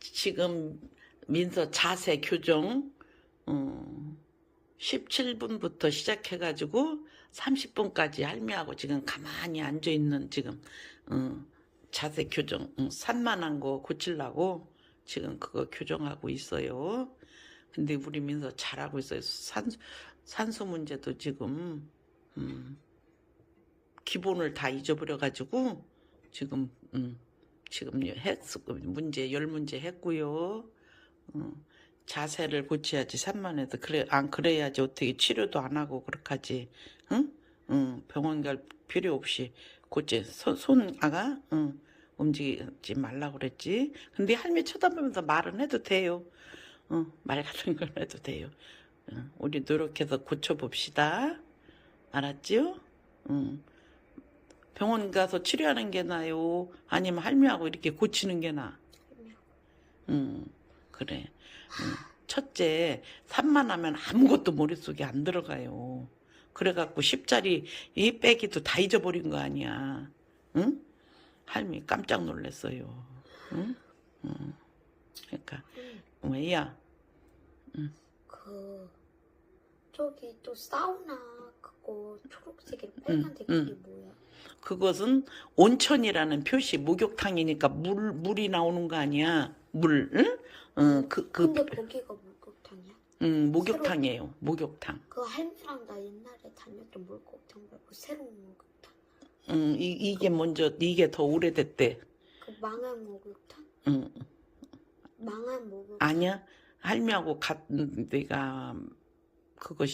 지금 민서 자세 교정 어, 17분부터 시작해가지고 30분까지 할미하고 지금 가만히 앉아 있는 지금 어, 자세 교정 어, 산만한 거 고치려고 지금 그거 교정하고 있어요. 근데 우리 민서 잘하고 있어요. 산수, 산수 문제도 지금 음, 기본을 다 잊어버려가지고 지금 음, 지금 했 문제 열 문제 했고요. 어, 자세를 고쳐야지 산만해도 그래 안 그래야지 어떻게 치료도 안 하고 그렇게하지 응? 응 병원 갈 필요 없이 고치 손, 손 아가 응 움직이지 말라 그랬지 근데 할미 쳐다보면서 말은 해도 돼요 응말 같은 걸 해도 돼요 응, 우리 노력해서 고쳐봅시다 알았지요? 응 병원 가서 치료하는 게 나요 아니면 할미하고 이렇게 고치는 게 나? 응 그래 응. 첫째 산만하면 아무것도 머릿속에 안 들어가요. 그래갖고 10짜리 이 빼기도 다 잊어버린 거 아니야. 응? 할미 깜짝 놀랐어요. 응? 응. 그러니까 왜야? 그 저기 또 사우나 그거 초록색에 응, 빨간색 응. 뭐야? 그것은 온천이라는 표시 목욕탕이니까 물 물이 나오는 거 아니야? 물, 응? 어, 그, 그, 근데 거기가 목욕탕이야? 음, 목욕탕이에요. 목욕탕. 그 할미랑 나 옛날에 다녔던 목욕탕 말고 새로운 목욕탕. 음, 이, 이게 먼저, 이게 더 오래됐대. 그 망한 목욕탕? 응. 망한 목욕탕. 아니야. 할미하고 갔, 내가 그것이